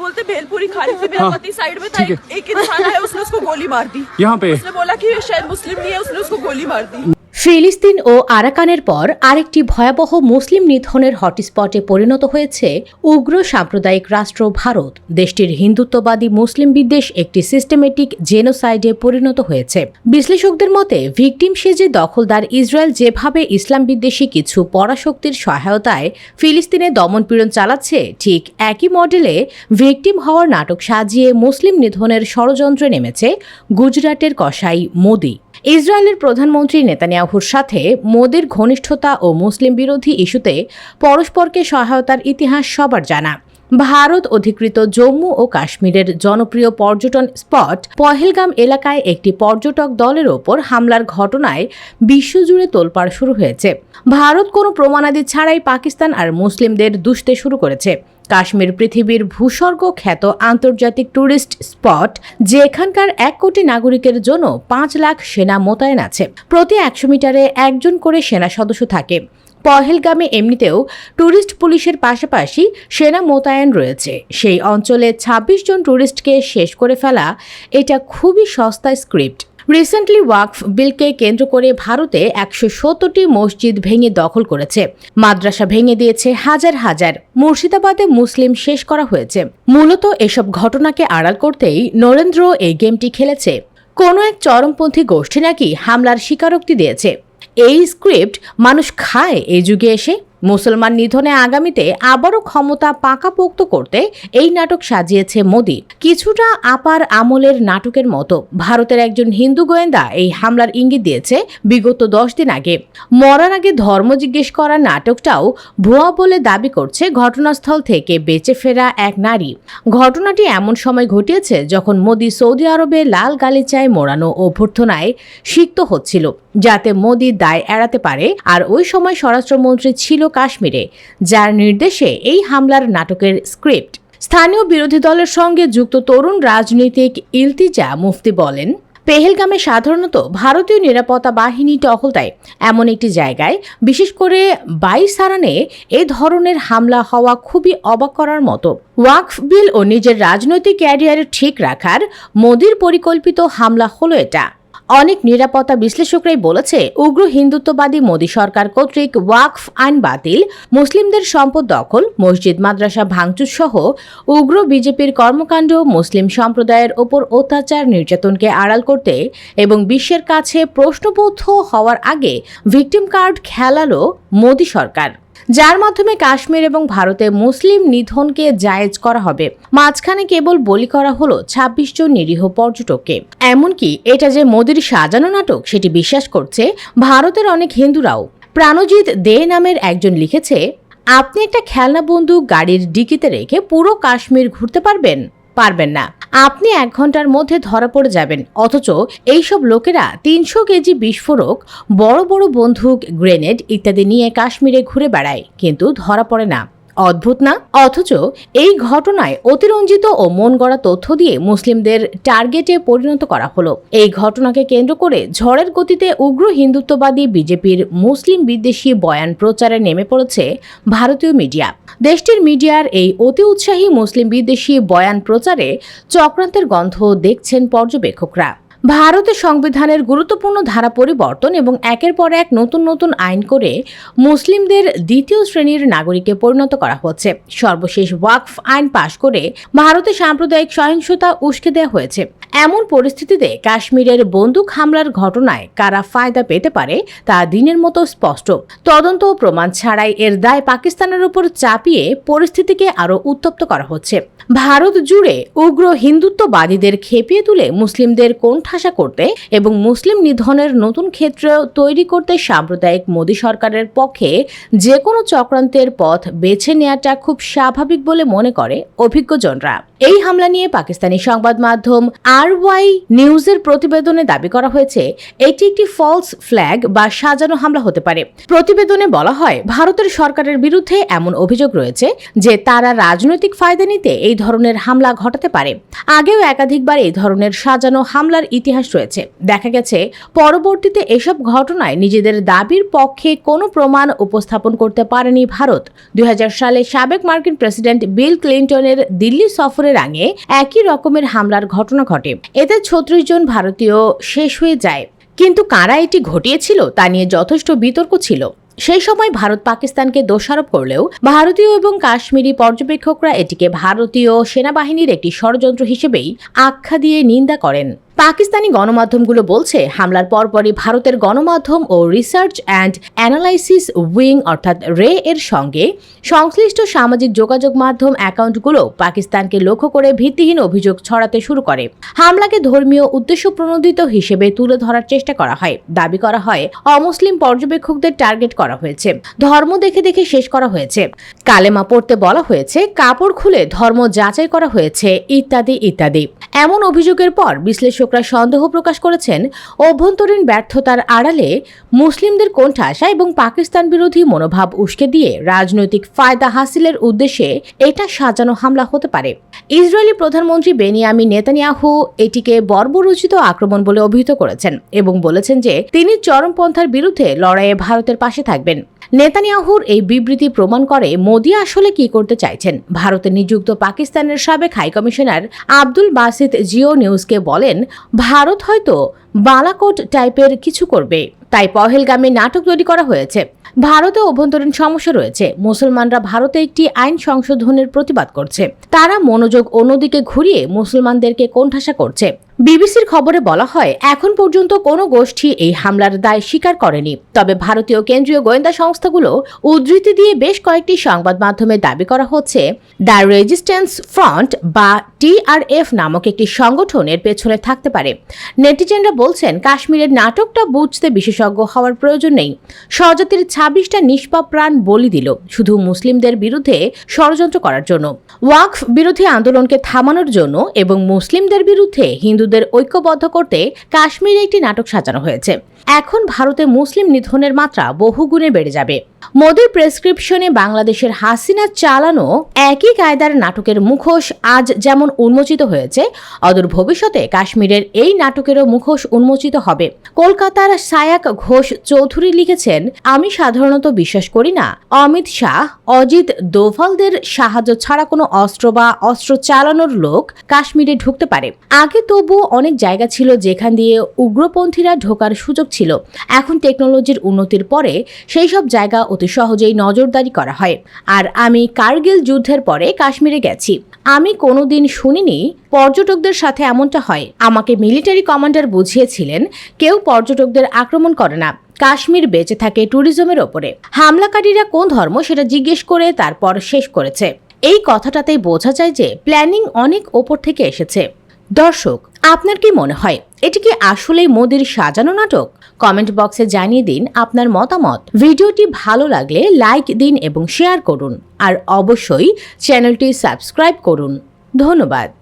बोलते भेलपुरी खा रही थी मेरा हाँ, पति साइड में था। एक, एक इंसान है उसने उसको गोली मार दी। यहाँ पे। उसने बोला की शायद मुस्लिम नहीं है उसने उसको गोली मार दी। ফিলিস্তিন ও আরাকানের পর আরেকটি ভয়াবহ মুসলিম নিধনের হটস্পটে পরিণত হয়েছে উগ্র সাম্প্রদায়িক রাষ্ট্র ভারত। দেশটির হিন্দুত্ববাদী মুসলিম বিদ্বেষ একটি সিস্টেমেটিক জেনোসাইডে পরিণত হয়েছে। বিশ্লেষকদের মতে, ভিকটিম সেজে দখলদার ইসরায়েল যেভাবে ইসলাম বিদ্বেষী কিছু পরাশক্তির সহায়তায় ফিলিস্তিনে দমনপীড়ন চালাচ্ছে, ঠিক একই মডেলে ভিকটিম হওয়ার নাটক সাজিয়ে মুসলিম নিধনের ষড়যন্ত্রে নেমেছে গুজরাটের কসাই মোদি। ইসরায়েলের প্রধানমন্ত্রী নেতানিয়াহুর সাথে মোদির ঘনিষ্ঠতা ও মুসলিম বিরোধী ইস্যুতে পরস্পরকে সহায়তার ইতিহাস সবার জানা। ভারত অধিকৃত জম্মু ও কাশ্মীরের জনপ্রিয় পর্যটন স্পট পহেলগাম এলাকায় একটি পর্যটক দলের ওপর হামলার ঘটনায় বিশ্বজুড়ে তোলপাড় শুরু হয়েছে। ভারত কোনো প্রমাণাদি ছাড়াই পাকিস্তান আর মুসলিমদের দুষতে শুরু করেছে। কাশ্মীর পৃথিবীর ভূস্বর্গ খ্যাত আন্তর্জাতিক ট্যুরিস্ট স্পট যে এখানকার এক কোটি নাগরিকের জন্য পাঁচ লাখ সেনা মোতায়েন আছে। প্রতি একশো মিটারে একজন করে সেনা সদস্য থাকে। পহেলগামে এমনিতেও ট্যুরিস্ট পুলিশের পাশাপাশি সেনা মোতায়েন রয়েছে। সেই অঞ্চলে ২৬ জন ট্যুরিস্টকে শেষ করে ফেলা এটা খুবই সস্তা স্ক্রিপ্ট। রিসেন্টলি ওয়াকফ বিলকে কেন্দ্র করে ভারতে একশো সত্তরটি মসজিদ ভেঙে দখল করেছে। মাদ্রাসা ভেঙে দিয়েছে হাজার হাজার। মুর্শিদাবাদে মুসলিম শেষ করা হয়েছে। মূলত এসব ঘটনাকে আড়াল করতেই নরেন্দ্র এই গেমটি খেলেছে। কোনো এক চরমপন্থী গোষ্ঠী নাকি হামলার স্বীকারোক্তি দিয়েছে। এই স্ক্রিপ্ট মানুষ খায় এই যুগে এসে? মুসলমান নিধনে আগামীতে আবারও ক্ষমতা পাকাপোক্ত করতে এই নাটক সাজিয়েছে মোদি। কিছুটা আপার আমলের নাটকের মতো। ভারতের একজন হিন্দু গোয়েন্দা এই হামলার ইঙ্গিত দিয়েছে বিগত দশ দিন আগে। মরার আগে ধর্ম জিজ্ঞেস করা নাটকটাও ভুয়া বলে দাবি করছে ঘটনাস্থল থেকে বেঁচে ফেরা এক নারী। ঘটনাটি এমন সময় ঘটিয়েছে যখন মোদি সৌদি আরবে লাল গালিচায় মোড়ানো অভ্যর্থনায় সিক্ত হচ্ছিল। যাতে মোদি দায় এড়াতে পারে আর ওই সময় স্বরাষ্ট্রমন্ত্রী ছিল কাশ্মীরে, যার নির্দেশে এই হামলার নাটকের স্ক্রিপ্ট। স্থানীয় বিরোধী দলের সঙ্গে যুক্ত তরুণ রাজনৈতিক ইলতিজা মুফতি বলেন, পেহেলগামে সাধারণত ভারতীয় নিরাপত্তা বাহিনী টহল দেয় এমন একটি জায়গায়, বিশেষ করে বাইসারানে, এ ধরনের হামলা হওয়া খুবই অবাক করার মতো। ওয়াকফ বিল ও নিজের রাজনৈতিক ক্যারিয়ার ঠিক রাখার মোদির পরিকল্পিত হামলা হলো এটা। অনেক নিরাপত্তা বিশ্লেষকরাই বলেছে, উগ্র হিন্দুত্ববাদী মোদী সরকার কর্তৃক ওয়াকফ আইন বাতিল, মুসলিমদের সম্পদ দখল, মসজিদ, মাদ্রাসা ভাঙচুর সহ উগ্র বিজেপির কর্মকাণ্ড, মুসলিম সম্প্রদায়ের ওপর অত্যাচার, নির্যাতনকে আড়াল করতে এবং বিশ্বের কাছে প্রশ্নবোধ হওয়ার আগে ভিকটিম কার্ড খেলালো মোদী সরকার। যার মাধ্যমে কাশ্মীর এবং ভারতে মুসলিম নিধনকে জায়েজ করা হবে। মাঝখানে কেবল বলি করা হলো ছাব্বিশ জন নিরীহ পর্যটককে। এমনকি এটা যে মোদির সাজানো নাটক, সেটি বিশ্বাস করছে ভারতের অনেক হিন্দুরাও। প্রাণজিৎ দে নামের একজন লিখেছে, আপনি একটা খেলনা বন্দুক গাড়ির ডিকিতে রেখে পুরো কাশ্মীর ঘুরতে পারবেন? পারবেন না। আপনি এক ঘণ্টার মধ্যে ধরা পড়ে যাবেন। অথচ এইসব লোকেরা তিনশো কেজি বিস্ফোরক, বড় বড় বন্দুক, গ্রেনেড ইত্যাদি নিয়ে কাশ্মীরে ঘুরে বেড়ায়। কিন্তু ধরা পড়ে না। অদ্ভুত না? অথচ এই ঘটনায় অতিরঞ্জিত ও মন গড়া তথ্য দিয়ে মুসলিমদের টার্গেটে পরিণত করা হলো। এই ঘটনাকে কেন্দ্র করে ঝড়ের গতিতে উগ্র হিন্দুত্ববাদী বিজেপির মুসলিম বিদ্বেষী বয়ান প্রচারে নেমে পড়েছে ভারতীয় মিডিয়া। দেশটির মিডিয়ার এই অতি উৎসাহী মুসলিম বিদ্বেষী বয়ান প্রচারে চক্রান্তের গন্ধ দেখছেন পর্যবেক্ষকরা। ভারতের সংবিধানের গুরুত্বপূর্ণ ধারা পরিবর্তন এবং একের পর এক নতুন নতুন আইন করে মুসলিমদের দ্বিতীয় শ্রেণির নাগরিকে পরিণত করা হচ্ছে। সর্বশেষ ওয়াকফ আইন পাশ করে ভারতে সাম্প্রদায়িক সহিংসতা উস্কে দেওয়া হয়েছে। এমন পরিস্থিতিতে কাশ্মীরের বন্দুক হামলার ঘটনায় কারা ফায়দা পেতে পারে তা দিনের মতো স্পষ্ট। তদন্ত ও প্রমাণ ছাড়াই এর দায় পাকিস্তানের উপর চাপিয়ে পরিস্থিতিকে আরও উত্তপ্ত করা হচ্ছে। ভারত জুড়ে উগ্র হিন্দুত্ববাদীদের খেপিয়ে তুলে মুসলিমদের কোণঠাসা করতে এবং মুসলিম নিধনের নতুন ক্ষেত্র তৈরি করতে সাম্প্রদায়িক মোদী সরকারের পক্ষে যে কোনো চক্রান্তের পথ বেছে নেওয়াটা খুব স্বাভাবিক বলে মনে করে অভিজ্ঞজনরা। এই হামলা নিয়ে পাকিস্তানি সংবাদ মাধ্যম আর ওয়াই নিউজের প্রতিবেদনে দাবি করা হয়েছে, এটি একটি ফলস ফ্ল্যাগ বা সাজানো হামলা হতে পারে। প্রতিবেদনে বলা হয়, ভারতের সরকারের বিরুদ্ধে এমন অভিযোগ রয়েছে যে তারা রাজনৈতিক ফায়দা নিতে এই ধরনের হামলা ঘটাতে পারে। আগেও একাধিকবার এই ধরনের সাজানো হামলার ইতিহাস রয়েছে। দেখা গেছে, পরবর্তীতে এসব ঘটনায় নিজেদের দাবির পক্ষে কোনো প্রমাণ উপস্থাপন করতে পারেনি ভারত। দুই হাজার সালে সাবেক মার্কিন প্রেসিডেন্ট বিল ক্লিন্টনের দিল্লি সফরের আগে একই রকমের হামলার ঘটনা ঘটে। এতে ছত্রিশ জন ভারতীয় শেষ হয়ে যায়। কিন্তু কারা এটি ঘটিয়েছিল তা নিয়ে যথেষ্ট বিতর্ক ছিল। সেই সময় ভারত পাকিস্তানকে দোষারোপ করলেও ভারতীয় এবং কাশ্মীরি পর্যবেক্ষকরা এটিকে ভারতীয় সেনাবাহিনীর একটি ষড়যন্ত্র হিসেবেই আখ্যা দিয়ে নিন্দা করেন। পাকিস্তানি গণমাধ্যমগুলো বলছে, হামলার পরপরই ভারতের গণমাধ্যম ও রিসার্চ অ্যান্ড অ্যানালাইসিস উইং অর্থাৎ রে এর সঙ্গে সংশ্লিষ্ট সামাজিক যোগাযোগ মাধ্যম অ্যাকাউন্টগুলো পাকিস্তানকে লক্ষ্য করে ভিত্তিহীন অভিযোগ ছড়াতে শুরু করে। হামলাকে ধর্মীয় উদ্দেশ্য প্রণোদিত হিসেবে তুলে ধরার চেষ্টা করা হয়। দাবি করা হয়, অমুসলিম পর্যবেক্ষকদের টার্গেট করা হয়েছে, ধর্ম দেখে দেখে শেষ করা হয়েছে। কালেমা পড়তে বলা হয়েছে, কাপড় খুলে ধর্ম যাচাই করা হয়েছে, ইত্যাদি ইত্যাদি। এমন অভিযোগের পর বিশ্লেষকরা সন্দেহ প্রকাশ করেছেন, অভ্যন্তরীণ ব্যর্থতার আড়ালে মুসলিমদের কোণঠাসা এবং পাকিস্তান বিরোধী মনোভাব উস্কে দিয়ে রাজনৈতিক ফায়দা হাসিলের উদ্দেশ্যে এটা সাজানো হামলা হতে পারে। ইসরায়েলি প্রধানমন্ত্রী বেনিয়ামি নেতানিয়াহু এটিকে বর্বরচিত আক্রমণ বলে অভিহিত করেছেন এবং বলেছেন যে তিনি চরমপন্থার বিরুদ্ধে লড়াইয়ে ভারতের পাশে থাকবেন। নেতানিয়াহুর এই বিবৃতি প্রমাণ করে মোদি আসলে কি করতে চাইছেন। ভারতে নিযুক্ত পাকিস্তানের সাবেক হাইকমিশনার আব্দুল বাসিত জিও নিউজকে বলেন ভারত হয়তো বালাকোট টাইপের কিছু করবে। তাই পহেলগামে নাটক তৈরি করা হয়েছে। ভারতে অভ্যন্তরীণ সমস্যা রয়েছে। মুসলমানরা ভারতে একটি আইন সংশোধনের প্রতিবাদ করছে। তারা মনোযোগ অন্যদিকে ঘুরিয়ে মুসলমানদেরকে কোণঠাসা করছে। বিবিসির খবরে বলা হয়, এখন পর্যন্ত কোনো গোষ্ঠী এই হামলার দায় স্বীকার করেনি। তবে ভারতীয় কেন্দ্রীয় গোয়েন্দা সংস্থাগুলো উদ্ধৃতি দিয়ে বেশ কয়েকটি সংবাদ মাধ্যমে দাবি করা হচ্ছে, দ্য রেজিস্ট্যান্স ফ্রন্ট বা টিআরএফ নামক একটি সংগঠনের পেছনে থাকতে পারে। নেটিজেনরা বলছেন, কাশ্মীরের নাটকটা বুঝতে বিশেষজ্ঞ হওয়ার প্রয়োজন নেই। স্বজাতির ছাব্বিশটা নিষ্পাপ প্রাণ বলি দিল, শুধু মুসলিমদের বিরুদ্ধে ষড়যন্ত্র করার জন্য। ওয়াকফ বিরোধী আন্দোলনকে থামানোর জন্য এবং মুসলিমদের বিরুদ্ধে হিন্দুদের ঐক্যবদ্ধ করতে কাশ্মীরে একটি নাটক সাজানো হয়েছে। এখন ভারতে মুসলিম নিধনের মাত্রা বহুগুণে বেড়ে যাবে। মোদীর প্রেসক্রিপশনে বাংলাদেশের হাসিনা চালানো একই কায়দার নাটকের মুখোশ আজ যেমন উন্মোচিত হয়েছে, অদূর ভবিষ্যতে কাশ্মীরের এই নাটকেরও মুখোশ উন্মোচিত হবে। কলকাতার সায়াক ঘোষ চৌধুরী লিখেছেন, আমি সাধারণত বিশ্বাস করি না, অমিত শাহ, অজিত দোভালদের সাহায্য ছাড়া কোনো অস্ত্র বা অস্ত্র চালানোর লোক কাশ্মীরে ঢুকতে পারে। আগে তবু অনেক জায়গা ছিল যেখান দিয়ে উগ্রপন্থীরা ঢোকার সুযোগ ছিল। এখন টেকনোলজির উন্নতির পরে সেই সব জায়গা অতি সহজেই নজরদারি করা হয়। আর আমি কার্গিল যুদ্ধের পরে কাশ্মীরে গেছি। আমি কোনোদিন শুনিনি পর্যটকদের সাথে এমনটা হয়। আমাকে মিলিটারি কমান্ডার বুঝিয়েছিলেন, কেউ পর্যটকদের আক্রমণ করে না। কাশ্মীর বেঁচে থাকে ট্যুরিজমের ওপরে। হামলাকারীরা কোন ধর্ম সেটা জিজ্ঞেস করে তারপর শেষ করেছে। এই কথাটাতেই বোঝা যায় যে প্ল্যানিং অনেক ওপর থেকে এসেছে। দর্শক, আপনার কি মনে হয়, এটি কি আসলেই মোদির সাজানো নাটক? কমেন্ট বক্সে জানিয়ে দিন আপনার মতামত। ভিডিওটি ভালো লাগলে লাইক দিন এবং শেয়ার করুন। আর অবশ্যই চ্যানেলটি সাবস্ক্রাইব করুন। ধন্যবাদ।